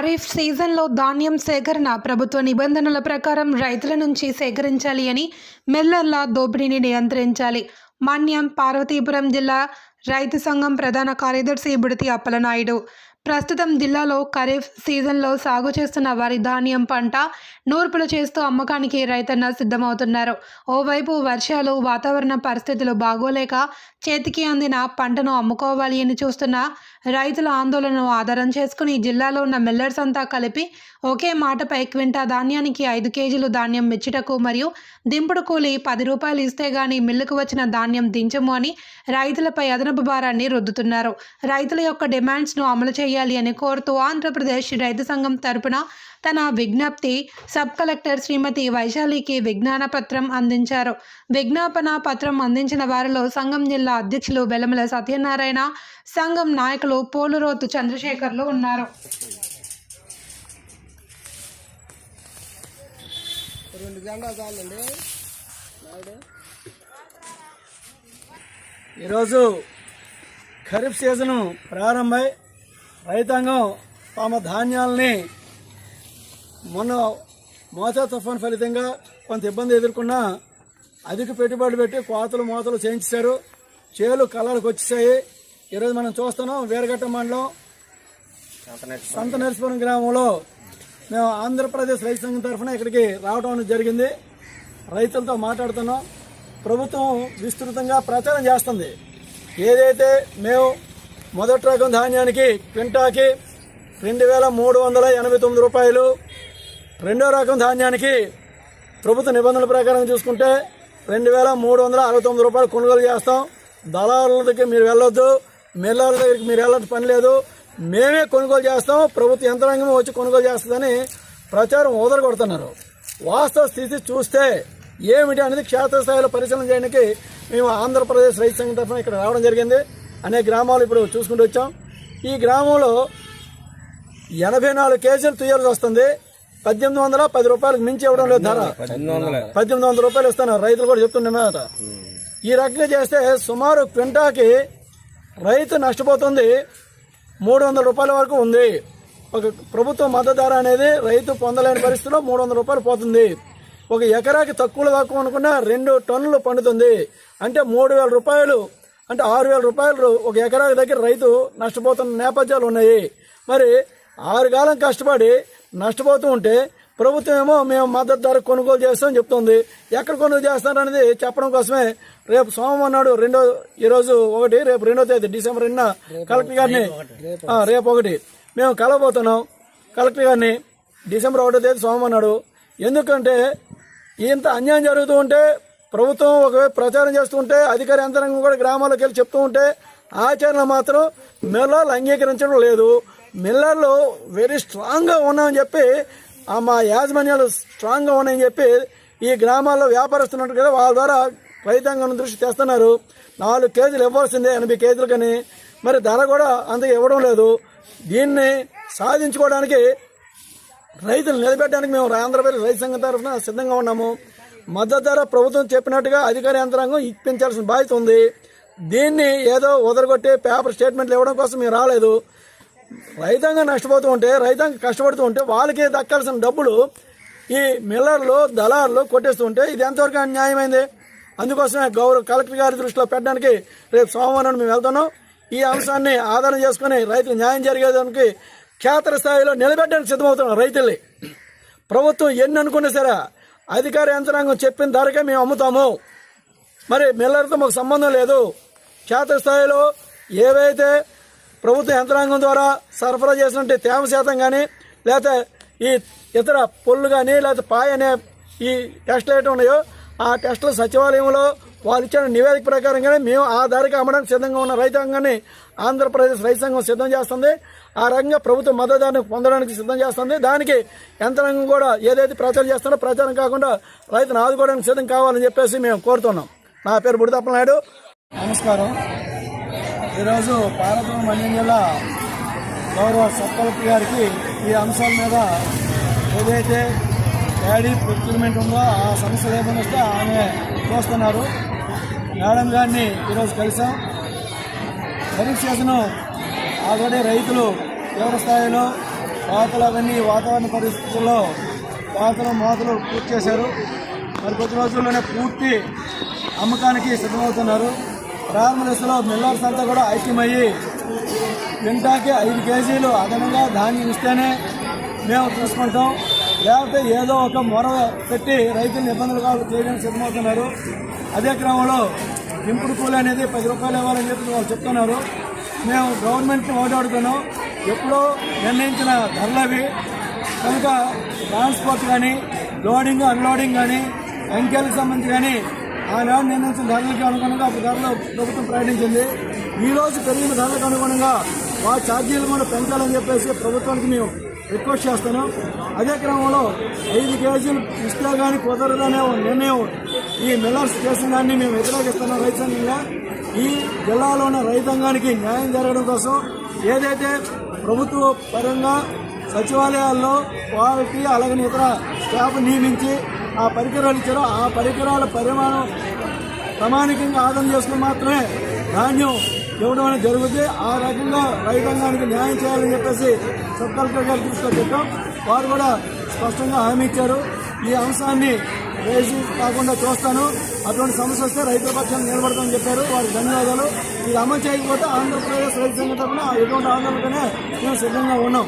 ఖరీఫ్ సీజన్లో ధాన్యం సేకరణ ప్రభుత్వ నిబంధనల ప్రకారం రైతుల నుంచి సేకరించాలి అని మిల్లర్ల దోపిడీని నియంత్రించాలి. మాన్యం పార్వతీపురం జిల్లా రైతు సంఘం ప్రధాన కార్యదర్శి బుడితి అప్పలనాయుడు. ప్రస్తుతం జిల్లాలో ఖరీఫ్ సీజన్లో సాగు చేస్తున్న వరి ధాన్యం పంట నూర్పులు చేస్తూ అమ్మకానికి రైతన్న సిద్ధమవుతున్నారు. ఓవైపు వర్షాలు వాతావరణ పరిస్థితులు బాగోలేక చేతికి అందిన పంటను అమ్ముకోవాలి అని చూస్తున్న రైతుల ఆందోళనను ఆధారం చేసుకుని జిల్లాలో ఉన్న మిల్లర్స్ అంతా కలిపి ఒకే మాటపై క్వింటా ధాన్యానికి ఐదు కేజీలు ధాన్యం మెచ్చుటకు మరియు దింపుడు కూలి పది రూపాయలు ఇస్తే గాని మిల్లుకు వచ్చిన ధాన్యం దించము అని రైతులపై అదనపు భారాన్ని రుద్దుతున్నారు. రైతుల యొక్క డిమాండ్స్ను అమలు చేయ చేయాలి అని కోరుతూ ఆంధ్రప్రదేశ్ రైతు సంఘం తరపున తన విజ్ఞప్తి సబ్ కలెక్టర్ శ్రీమతి వైశాలికి విజ్ఞాన పత్రం అందించారు. విజ్ఞాపన పత్రం అందించిన వారిలో సంఘం జిల్లా అధ్యక్షులు వెలమల సత్యనారాయణ సంఘం నాయకులు పోలురోతు చంద్రశేఖర్లు ఉన్నారు. రెండు చాలండి. ఈరోజు ఖరీఫ్ సీజను ప్రారంభమై రైతాంగం తమ ధాన్యాలని మొన్న మోసా తుఫాన్ ఫలితంగా కొంత ఇబ్బంది ఎదుర్కొన్న అధిక పెట్టుబడి పెట్టి కోతలు మోతలు చేయించారు. చేలు కళ్ళకు వచ్చేసాయి. ఈరోజు మనం చూస్తున్నాం వీరఘట్ట మండలం సంత నరసిపురం గ్రామంలో మేము ఆంధ్రప్రదేశ్ రైతు సంఘం తరఫున ఇక్కడికి రావడం జరిగింది. రైతులతో మాట్లాడుతున్నాం. ప్రభుత్వం విస్తృతంగా ప్రచారం చేస్తుంది. ఏదైతే మేము మొదటి రకం ధాన్యానికి క్వింటాకి రెండు వేల మూడు వందల ఎనభై తొమ్మిది రూపాయలు. రెండో రకం ధాన్యానికి ప్రభుత్వ నిబంధనల ప్రకారం చూసుకుంటే రెండు వేల మూడు వందల అరవై తొమ్మిది రూపాయలు కొనుగోలు చేస్తాం. దళారుల దగ్గర మీరు వెళ్ళొద్దు. మిల్లర్ల దగ్గరికి మీరు వెళ్ళాల్సిన పని లేదు. మేమే కొనుగోలు చేస్తాం. ప్రభుత్వ యంత్రాంగం వచ్చి కొనుగోలు చేస్తుందని ప్రచారం ఓదలు కొడుతున్నారు వాస్తవ స్థితి చూస్తే ఏమిటి అనేది క్షేత్రస్థాయిలో పరిశీలన చేయడానికి మేము ఆంధ్రప్రదేశ్ రైతు సంఘం తరఫున ఇక్కడ రావడం జరిగింది. అనేక గ్రామాలు ఇప్పుడు చూసుకుంటూ వచ్చాం. ఈ గ్రామంలో ఎనభై నాలుగు కేజీలు తుయ్యాల్సి వస్తుంది. పద్దెనిమిది వందల పది రూపాయలకు మించి ఇవ్వడం లేదు ధర. పద్దెనిమిది వందల. రూపాయలు ఇస్తున్నారు రైతులు కూడా చెప్తున్నమాట ఈ రకంగా చేస్తే సుమారు క్వింటాకి రైతు నష్టపోతుంది. మూడు వందల రూపాయల వరకు ఉంది. ఒక ప్రభుత్వ మద్దతు ధర అనేది రైతు పొందలేని పరిస్థితిలో మూడు వందల రూపాయలు పోతుంది. ఒక ఎకరాకి తక్కువలో తక్కువ అనుకున్నా రెండు టన్నులు పండుతుంది. అంటే మూడు వేల రూపాయలు అంటే ఆరు వేల రూపాయలు ఒక ఎకరాకి దగ్గర రైతు నష్టపోతున్న నేపథ్యాలు ఉన్నాయి. మరి ఆరు కాలం కష్టపడి నష్టపోతూ ఉంటే ప్రభుత్వం ఏమో మేము మద్దతు ధర కొనుగోలు చేస్తామని చెప్తుంది. ఎక్కడ కొనుగోలు చేస్తారనేది చెప్పడం కోసమే రేపు సోమవారం నాడు రెండో ఈరోజు ఒకటి రేపు రెండో తేదీ డిసెంబర్ రెండున కలెక్టర్ గారిని రేపు ఒకటి. మేము కలవబోతున్నాం. కలెక్టర్ గారిని డిసెంబర్ ఒకటో తేదీ సోమవారం నాడు. ఎందుకంటే ఇంత అన్యాయం జరుగుతూ ఉంటే ప్రభుత్వం ఒకవైపు ప్రచారం చేస్తూ ఉంటే అధికార యంత్రాంగం కూడా గ్రామాల్లోకి వెళ్ళి చెప్తూ ఉంటే ఆచరణ మాత్రం మిల్లర్లు అంగీకరించడం లేదు. మిల్లర్లు వెరీ స్ట్రాంగ్గా ఉన్నామని చెప్పి మా యాజమాన్యాలు స్ట్రాంగ్గా ఉన్నాయని చెప్పి ఈ గ్రామాల్లో వ్యాపారస్తున్నట్టు కదా వాళ్ళ ద్వారా రైతాంగం దృష్టి తెస్తున్నారు. నాలుగు కేజీలు ఇవ్వాల్సిందే ఎనభై కేజీలు కానీ. మరి ధర కూడా అంత ఇవ్వడం లేదు. దీన్ని సాధించుకోవడానికి రైతులు నిలబెట్టడానికి మేము ఆంధ్రప్రదేశ్ రైతు సంఘం తరఫున సిద్ధంగా ఉన్నాము. మద్దతు ధర ప్రభుత్వం చెప్పినట్టుగా అధికార యంత్రాంగం ఇప్పించాల్సిన బాధ్యత ఉంది. దీన్ని ఏదో వదలగొట్టి పేపర్ స్టేట్మెంట్లు ఇవ్వడం కోసం మేము రాలేదు. రైతాంగం నష్టపోతూ ఉంటే రైతాంగం కష్టపడుతూ ఉంటే వాళ్ళకి దక్కాల్సిన డబ్బులు ఈ మిల్లర్లు దళారులు కొట్టేస్తూ ఉంటే ఇది ఎంతవరకు న్యాయమైంది అందుకోసమే గౌరవ కలెక్టర్ గారి దృష్టిలో పెట్టడానికి రేపు సోమవారం మేము వెళ్తున్నాం. ఈ అంశాన్ని ఆధారం చేసుకుని రైతులు న్యాయం జరిగేదానికి క్షేత్రస్థాయిలో నిలబెట్టడానికి సిద్ధమవుతున్నాం రైతుల్ని ప్రభుత్వం ఎన్ని అనుకున్నా సరే అధికార యంత్రాంగం చెప్పిన ధరకే మేము అమ్ముతాము. మరి మిల్లర్తో మాకు సంబంధం లేదు. క్షేత్రస్థాయిలో ఏవైతే ప్రభుత్వ యంత్రాంగం ద్వారా సరఫరా చేసినట్టు తేమ శాతం కానీ లేకపోతే ఈ ఇతర పొల్లు కానీ లేకపోతే పాయ అనే ఈ టెస్టులు ఉన్నాయో ఆ టెస్టులు సచివాలయంలో వాళ్ళు ఇచ్చిన నివేదిక ప్రకారంగానే మేము ఆ దారికి అమ్మడానికి సిద్ధంగా ఉన్న రైతాంగాన్ని ఆంధ్రప్రదేశ్ రైతు సంఘం సిద్ధం చేస్తుంది. ఆ రకంగా ప్రభుత్వ మద్దతు పొందడానికి సిద్ధం చేస్తుంది. దానికి యంత్రాంగం కూడా ఏదైతే ప్రచారం చేస్తుందో ప్రచారం కాకుండా రైతును ఆదుకోవడానికి సిద్ధం కావాలని చెప్పేసి మేము కోరుతున్నాం. నా పేరు బుడితప్పనాయుడు నమస్కారం. ఈరోజు పార్వతీపురం మండ్యం జిల్లా గౌరవ సబ్ గారికి ఈ అంశాల మీద ఏదైతే డాడీ ప్రొక్యూర్మెంట్ ఉందో ఆ సమస్యలు ఏమైనా వస్తే ఆమె చూస్తున్నారు. మేడం గారిని ఈరోజు కలిసాం. ఖరీఫ్ సీజను ఆల్రెడీ రైతులు తీవ్ర స్థాయిలో కోతలు అవన్నీ వాతావరణ పరిస్థితుల్లో కోతలు మోతలు పూర్తి చేశారు. మరి కొద్ది రోజుల్లోనే పూర్తి అమ్మకానికి సిద్ధమవుతున్నారు. ప్రారంభ దశలో మిల్లర్స్ అంతా కూడా ఐక్యమయ్యి క్వింటాకి ఐదు కేజీలు అదనంగా ధాన్యం ఇస్తేనే మేము తీసుకుంటాం లేకపోతే ఏదో ఒక మొర పెట్టి రైతులను ఇబ్బందులు కాదు చేయడానికి సిద్ధమవుతున్నారు. అదే క్రమంలో ఇంపుడు కూలి అనేది పది రూపాయలు ఇవ్వాలని చెప్పి వాళ్ళు చెప్తున్నారు. మేము గవర్నమెంట్ని ఓటాడుతున్నాం ఎప్పుడో నిర్ణయించిన ధరలవి కనుక ట్రాన్స్పోర్ట్ కానీ లోడింగ్ అన్లోడింగ్ కానీ అంకెలకు సంబంధించి కానీ ఆనాడు నిర్ణయించిన ధరలకు అనుగుణంగా అప్పుడు ధరలు ప్రభుత్వం ప్రకటించింది. ఈ రోజు పెరిగిన ధరలకు అనుగుణంగా మా ఛార్జీలు కూడా పెంచాలని చెప్పేసి ప్రభుత్వానికి మేము రిక్వెస్ట్ చేస్తాను అదే క్రమంలో ఐదు కేజీలు ఇస్తే కానీ కుదరదనే నిర్ణయం ఈ మిల్లర్స్ చేసిన దాన్ని మేము వ్యతిరేకిస్తున్నాం రైతాంగంగా. ఈ జిల్లాలో ఉన్న రైతాంగానికి న్యాయం జరగడం కోసం ఏదైతే ప్రభుత్వ పరంగా సచివాలయాల్లో క్వాలిటీ అలాగే ఇతర స్టాఫ్ నియమించి ఆ పరికరాలు ఇచ్చారో ఆ పరికరాల పరిమాణం ప్రామాణికంగా ఆదాయం చేసుకుని మాత్రమే ధాన్యం ఇవ్వడం అనేది జరుగుతుంది. ఆ రకంగా రైతాంగానికి న్యాయం చేయాలని చెప్పేసి సబ్ కలెక్టర్ గారు దృష్టిలో వారు కూడా స్పష్టంగా హామీ ఇచ్చారు. ఈ అంశాన్ని వేసి కాకుండా చూస్తాను. అటువంటి సమస్య వస్తే రైతుల పక్షాన్ని నిలబడతామని చెప్పారు. వారికి ధన్యవాదాలు. ఇది అమలు చేయకపోతే ఆంధ్రప్రదేశ్ రైతు సంఘటన ఎటువంటి ఆందోళనకనే మేము సిద్ధంగా ఉన్నాం.